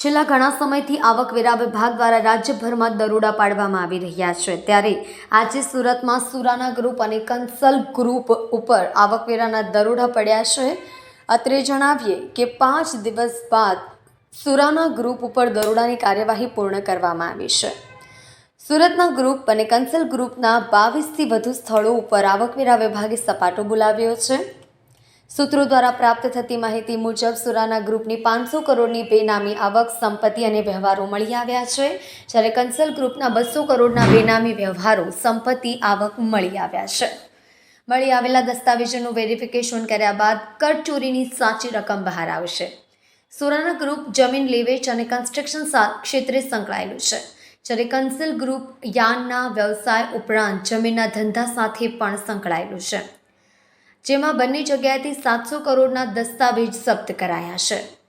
છેલ્લા ઘણા સમયથી આવકવેરા વિભાગ દ્વારા રાજ્યભરમાં દરોડા પાડવામાં આવી રહ્યા છે. ત્યારે આજે સુરતમાં સુરાના ગ્રુપ અને કંસલ ગ્રુપ ઉપર આવકવેરાના દરોડા પડ્યા છે. અત્રે જણાવીએ કે પાંચ દિવસ બાદ સુરાના ગ્રુપ ઉપર દરોડાની કાર્યવાહી પૂર્ણ કરવામાં આવી છે. સુરતના ગ્રુપ અને કંસલ ગ્રુપના બાવીસથી વધુ સ્થળો ઉપર આવકવેરા વિભાગે સપાટો બોલાવ્યો છે. સૂત્રો દ્વારા પ્રાપ્ત થતી માહિતી મુજબ સુરાના ગ્રુપની પાંચસો કરોડની બેનામી આવક, સંપત્તિ અને વ્યવહારો મળી આવ્યા છે. જ્યારે કંસલ ગ્રુપના બસો કરોડના બેનામી વ્યવહારો, સંપત્તિ આવક મળી આવ્યા છે. મળી આવેલા દસ્તાવેજોનું વેરિફિકેશન કર્યા બાદ કર ચોરીની સાચી રકમ બહાર આવશે. સુરાના ગ્રુપ જમીન લેવેચ અને કન્સ્ટ્રક્શન ક્ષેત્રે સંકળાયેલું છે. જ્યારે કંસલ ગ્રુપ યાનના વ્યવસાય ઉપરાંત જમીનના ધંધા સાથે પણ સંકળાયેલું છે. જેમાં બંને જગ્યાએથી સાતસો કરોડના દસ્તાવેજ જપ્ત કરાયા છે.